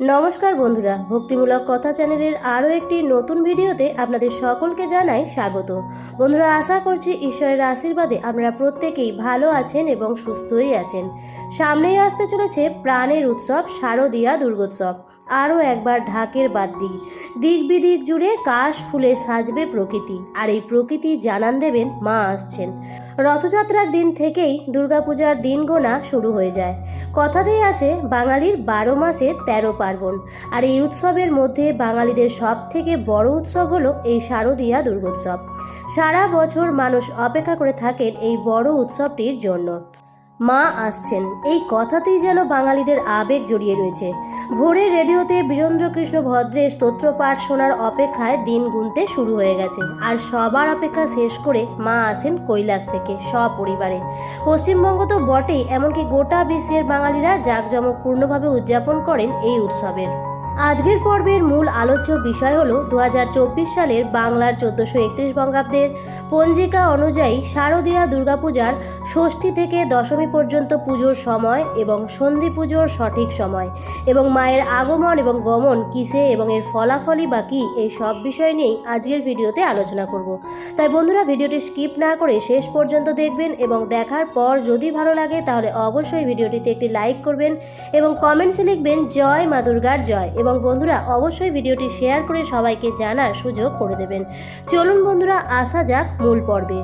নমস্কার বন্ধুরা, ভক্তিমূলক কথা চ্যানেলের আরও একটি নতুন ভিডিওতে আপনাদের সকলকে জানাই স্বাগত। বন্ধুরা, আশা করছি ঈশ্বরের আশীর্বাদে আপনারা প্রত্যেকেই ভালো আছেন এবং সুস্থই আছেন। সামনেই আসতে চলেছে প্রাণের উৎসব, শারদীয়া দুর্গোৎসব। আরও একবার ঢাকের বাদ দিক দিক বিদিক জুড়ে কাশ ফুলে সাজবে প্রকৃতি, আর এই প্রকৃতি জানান দেবেন মা আসছেন। রথযাত্রার দিন থেকেই দুর্গাপূজার দিন গোনা শুরু হয়ে যায়। কথাতেই আছে, বাঙালির বারো মাসে তেরো পার্বণ, আর এই উৎসবের মধ্যে বাঙালিদের সব থেকে বড় উৎসব হলো এই শারদীয়া দুর্গোৎসব। সারা বছর মানুষ অপেক্ষা করে থাকেন এই বড় উৎসবটির জন্য। মা আসছেন। এই কথাতেই যেন বাঙালিদের আবেগ জড়িয়ে রয়েছে। ভোরে রেডিওতে বীরেন্দ্রকৃষ্ণ ভদ্রের স্তোত্র পাঠ শোনার অপেক্ষায় দিন গুনতে শুরু হয়ে গেছে। আর সবার অপেক্ষা শেষ করে মা আসেন কৈলাস থেকে সপরিবারে। পশ্চিমবঙ্গ তো বটেই, এমনকি গোটা বিশ্বের বাঙালিরা জাঁকজমকপূর্ণভাবে উদযাপন করেন এই উৎসবের। আজকের পর্বের মূল আলোচ্য বিষয় হলো দু সালের বাংলার চোদ্দোশো একত্রিশ বঙ্গাব্দের পঞ্জিকা অনুযায়ী শারদীয়া দুর্গাপূজার ষষ্ঠী থেকে দশমী পর্যন্ত পুজোর সময় এবং সন্ধি পুজোর সঠিক সময়। এবং মায়ের আগমন এবং গমন কিসে এবং এর ফলাফলই বা কী, এই সব বিষয় নিয়েই আজকের ভিডিওতে আলোচনা করব। তাই বন্ধুরা, ভিডিওটি স্কিপ না করে শেষ পর্যন্ত দেখবেন এবং দেখার পর যদি ভালো লাগে তাহলে অবশ্যই ভিডিওটিতে একটি লাইক করবেন এবং কমেন্টসে লিখবেন, জয় মা দুর্গার জয় এবং বন্ধুরা অবশ্যই ভিডিওটি শেয়ার করে সবাইকে জানার সুযোগ করে দেবেন। চলুন বন্ধুরা, আসা যাক মূল পর্বে।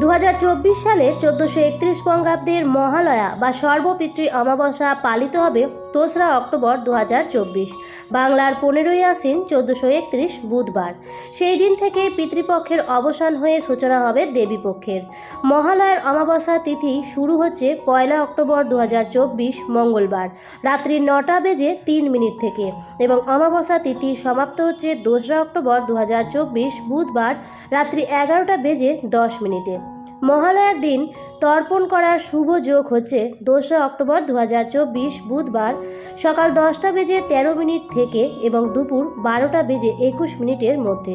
দুহাজার চব্বিশ সালের চোদ্দোশো একত্রিশ বঙ্গাব্দের মহালয়া বা সর্বপিতৃ অমাবস্যা পালিত হবে দোসরা অক্টোবর দু হাজার চব্বিশ। বাংলার পনেরোই আসিন চোদ্দোশো একত্রিশ বুধবার। সেই দিন থেকে পিতৃপক্ষের অবসান হয়ে সূচনা হবে দেবীপক্ষের। মহালয়ার অমাবস্যা তিথি শুরু হচ্ছে পয়লা অক্টোবর দু হাজার চব্বিশ, মঙ্গলবার, রাত্রি নটা বেজে তিন মিনিট থেকে। এবং অমাবস্যা তিথি সমাপ্ত হচ্ছে দোসরা অক্টোবর দু হাজার চব্বিশ, বুধবার, রাত্রি এগারোটা বেজে দশ মিনিটে। মহালয়ার দিন তর্পণ করার শুভ যোগ হচ্ছে দোসরা অক্টোবর দু হাজার চব্বিশ বুধবার সকাল দশটা বেজে তেরো মিনিট থেকে এবং দুপুর বারোটা বেজে একুশ মিনিটের মধ্যে।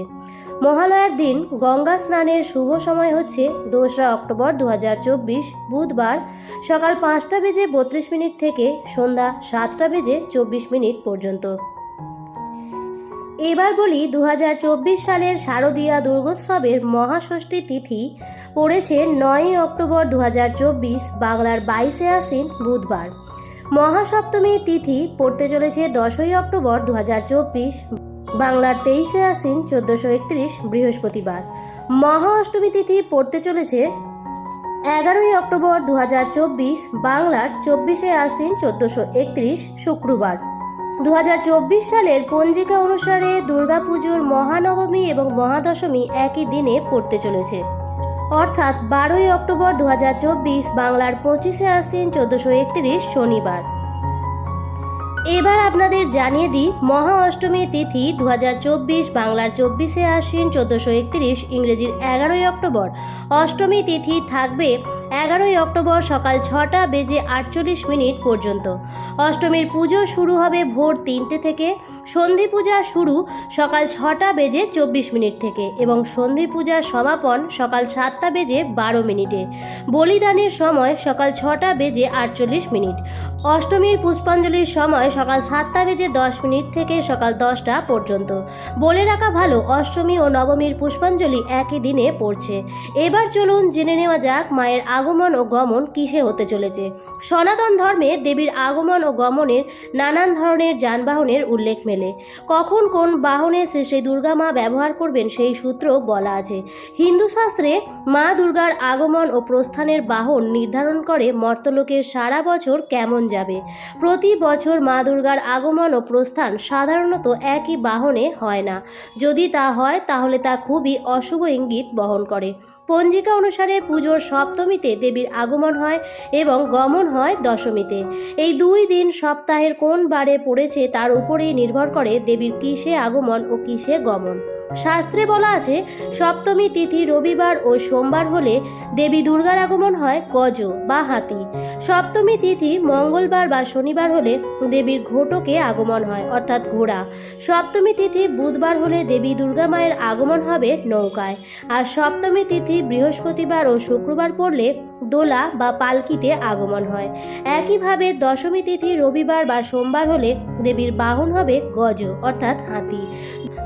মহালয়ার দিন গঙ্গা স্নানের শুভ সময় হচ্ছে দোসরা অক্টোবর দু হাজার চব্বিশ বুধবার সকাল পাঁচটা বেজে বত্রিশ মিনিট থেকে সন্ধ্যা সাতটা বেজে চব্বিশ মিনিট পর্যন্ত। এবার বলি দু হাজার চব্বিশ সালের শারদীয়া দুর্গোৎসবের মহাষষ্ঠী তিথি পড়েছে নয়ই অক্টোবর দু হাজার চব্বিশ, বাংলার বাইশে আশ্বিন, বুধবার। মহাসপ্তমী তিথি পড়তে চলেছে দশই অক্টোবর দু হাজার চব্বিশ, বাংলার তেইশে আশ্বিন, চোদ্দোশো একত্রিশ, বৃহস্পতিবার। মহা অষ্টমী তিথি পড়তে চলেছে এগারোই অক্টোবর দু হাজার চব্বিশ, বাংলার চব্বিশে আশ্বিন, চোদ্দোশো একত্রিশ, শুক্রবার। দু হাজার চব্বিশ সালের পঞ্জিকা অনুসারে দুর্গাপুজোর মহানবমী এবং মহাদশমী একই দিনে পড়তে চলেছে। অর্থাৎ বারোই অক্টোবর দু হাজার চব্বিশ বাংলার পঁচিশে আশ্বিন চোদ্দশো একত্রিশ শনিবার। এবার আপনাদের জানিয়ে দিই, মহা অষ্টমী তিথি দু হাজার চব্বিশ বাংলার চব্বিশে আশ্বিন চোদ্দোশো একত্রিশ ইংরেজির এগারোই অক্টোবর। অষ্টমী তিথি থাকবে এগারোই অক্টোবর সকাল ছটা বেজে আটচল্লিশ মিনিট পর্যন্ত। অষ্টমীর পুজো শুরু হবে ভোর তিনটে থেকে। সন্ধি পূজা শুরু সকাল ছটা বেজে চব্বিশ মিনিট থেকে এবং সন্ধি পূজার সমাপন সকাল সাতটা বেজে বারো মিনিটে। বলিদানের সময় সকাল ছটা বেজে আটচল্লিশ মিনিট। অষ্টমীর পুষ্পাঞ্জলির সময় সকাল সাতটা বেজে দশ মিনিট থেকে সকাল দশটা পর্যন্ত। বলে রাখা ভালো, অষ্টমী ও নবমীর পুষ্পাঞ্জলি একই দিনে পড়ছে। এবার চলুন জেনে নেওয়া যাক মায়ের আগমন ও গমন কিসে হতে চলেছে? সনাতন ধর্মে দেবীর আগমন ও গমনের নানান ধরনের যানবাহনের উল্লেখ মেলে। কখন কোন বাহনে শ্রী দুর্গা মা ব্যবহার করবেন সেই সূত্র বলা আছে। হিন্দু শাস্ত্রে মা দুর্গার আগমন ও প্রস্থানের বাহন নির্ধারণ করে মর্তলোকের সারা বছর কেমন যাবে। প্রতি বছর মা দুর্গার আগমন ও প্রস্থান সাধারণত একই বাহনে হয় না। যদি তা হয়, তাহলে তা খুবই অশুভ ইঙ্গিত বহন করে। পঞ্জিকা অনুসারে পুজোর সপ্তমীতে দেবীর আগমন হয় এবং গমন হয় দশমীতে। এই দুই দিন সপ্তাহের কোন বারে পড়েছে তার উপরেই নির্ভর করে দেবীর কিসে আগমন ও কিসে গমন। শাস্ত্রে বলা আছে, সপ্তমী তিথি রবিবার ও সোমবার হলে দেবী দুর্গার আগমন হয় গজ বা হাতি। সপ্তমী তিথি মঙ্গলবার বা শনিবার হলে দেবীর ঘোটকে আগমন হয়, অর্থাৎ ঘোড়া। সপ্তমী তিথি বুধবার হলে দেবী দুর্গা মায়ের আগমন হবে নৌকায়। আর সপ্তমী তিথি বৃহস্পতিবার ও শুক্রবার পড়লে দোলা বা পালকিতে আগমন হয়। একইভাবে দশমী তিথি রবিবার বা সোমবার হলে দেবীর বাহন হবে গজ, অর্থাৎ হাতি।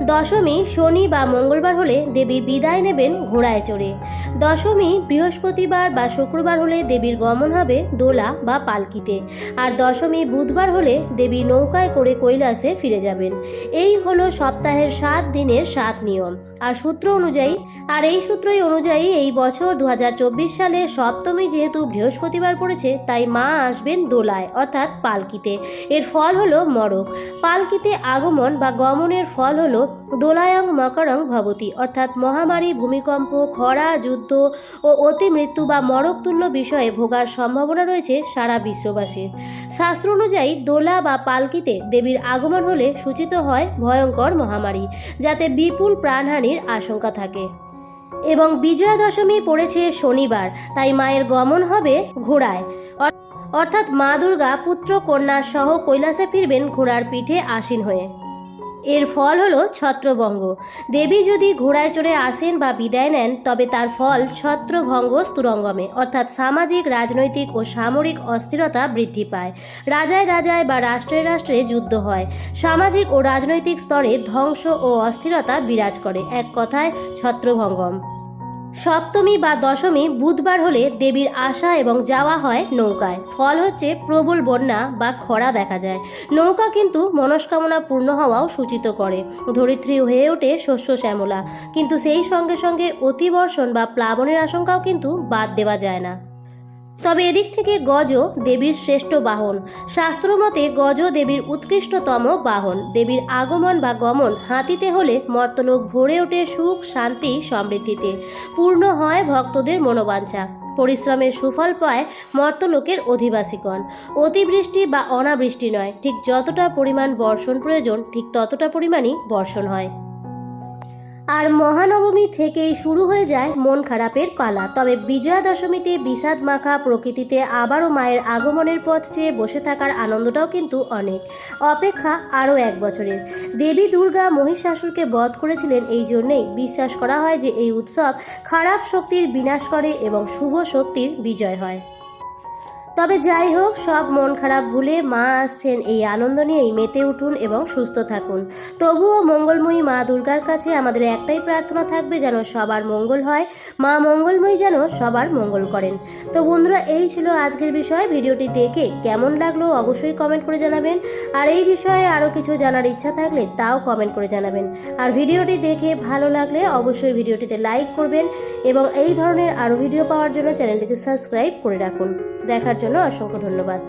দশমী, শনি বা মঙ্গলবার হলে দেবী বিদায় নেবেন ঘোড়ায় চড়ে। দশমী, বৃহস্পতিবার বা শুক্রবার হলে দেবীর গমন হবে দোলা বা পালকিতে। আর দশমী, বুধবার হলে দেবী নৌকায় করে কৈলাসে ফিরে যাবেন। এই হলো সপ্তাহের সাত দিনের সাত নিয়ম। আর সূত্র অনুযায়ী, আর এই সূত্রই অনুযায়ী এই বছর দু সালে সপ্তমী যেহেতু বৃহস্পতিবার পড়েছে, তাই মা আসবেন দোলায়, অর্থাৎ পালকিতে। এর ফল হলো মরক। পালকিতে আগমন বা গমনের ফল হলো দোলায়ং মকরং ভবতী, অর্থাৎ মহামারী, ভূমিকম্প, খরা, যুদ্ধ ও অতি মৃত্যু বা মরকতুল্য বিষয়ে ভোগার সম্ভাবনা রয়েছে সারা বিশ্ববাসীর। শাস্ত্র অনুযায়ী দোলা বা পালকিতে দেবীর আগমন হলে সূচিত হয় ভয়ঙ্কর মহামারী, যাতে বিপুল প্রাণহানির আশঙ্কা থাকে। এবং বিজয়া দশমী পড়েছে শনিবার, তাই মায়ের গমন হবে ঘোড়ায়। অর্থাৎ মা দুর্গা পুত্র, কন্যা সহ কৈলাসে ফিরবেন ঘোড়ার পিঠে আসীন হয়ে। এর ফল হলো ছত্রভঙ্গ। দেবী যদি ঘোড়ায় চড়ে আসেন বা বিদায় নেন, তবে তার ফল ছত্রভঙ্গ স্তুরঙ্গমে অর্থাৎ সামাজিক, রাজনৈতিক ও সামরিক অস্থিরতা বৃদ্ধি পায়। রাজায় রাজায় বা রাষ্ট্রে রাষ্ট্রে যুদ্ধ হয়। সামাজিক ও রাজনৈতিক স্তরে ধ্বংস ও অস্থিরতা বিরাজ করে। এক কথায়, ছত্রভঙ্গম। সপ্তমী বা দশমী বুধবার হলে দেবীর আসা এবং যাওয়া হয় নৌকায়। ফল হচ্ছে প্রবল বন্যা বা খরা দেখা যায়। নৌকা কিন্তু মনস্কামনা পূর্ণ হওয়াও সূচিত করে। ধরিত্রী হয়ে ওঠে শস্য শ্যামলা। কিন্তু সেই সঙ্গে সঙ্গে অতিবর্ষণ বা প্লাবনের আশঙ্কাও কিন্তু বাদ দেওয়া যায় না। তবে এদিক থেকে গজ দেবীর শ্রেষ্ঠ বাহন। শাস্ত্রমতে গজ দেবীর উৎকৃষ্টতম বাহন। দেবীর আগমন বা গমন হাতিতে হলে মর্তলোক ভরে ওঠে সুখ, শান্তি, সমৃদ্ধিতে। পূর্ণ হয় ভক্তদের মনোবাঞ্ছা। পরিশ্রমের সুফল পায় মর্তলোকের অধিবাসীগণ। অতিবৃষ্টি বা অনাবৃষ্টি নয়, ঠিক যতটা পরিমাণ বর্ষণ প্রয়োজন, ঠিক ততটা পরিমাণই বর্ষণ হয়। আর মহানবমী থেকেই শুরু হয়ে যায় মন খারাপের পালা। তবে বিজয়া দশমীতে বিষাদ মাখা প্রকৃতিতে আবারও মায়ের আগমনের পথ চেয়ে বসে থাকার আনন্দটাও কিন্তু অনেক। অপেক্ষা আরও এক বছরের। দেবী দুর্গা মহিষাসুরকে বধ করেছিলেন এই জন্যেই বিশ্বাস করা হয় যে এই উৎসব খারাপ শক্তির বিনাশ করে এবং শুভ শক্তির বিজয় হয়। তবে যাই হোক, সব মন খারাপ ভুলে মা আসছেন এই আনন্দ নিয়েই মেতে উঠুন এবং সুস্থ থাকুন। তবুও মঙ্গলময়ী মা দুর্গার কাছে আমাদের একটাই প্রার্থনা থাকবে যেন সবার মঙ্গল হয়। মা মঙ্গলময়ী যেন সবার মঙ্গল করেন। তো বন্ধুরা, এই ছিল আজকের বিষয়। ভিডিওটি দেখে কেমন লাগল অবশ্যই কমেন্ট করে জানাবেন। আর এই বিষয়ে আরও কিছু জানার ইচ্ছা থাকলে তাও কমেন্ট করে জানাবেন। আর ভিডিওটি দেখে ভালো লাগলে অবশ্যই ভিডিওটিতে লাইক করবেন এবং এই ধরনের আরও ভিডিও পাওয়ার জন্য চ্যানেলটিকে সাবস্ক্রাইব করে রাখুন। দেখার জন্য অসংখ্য ধন্যবাদ।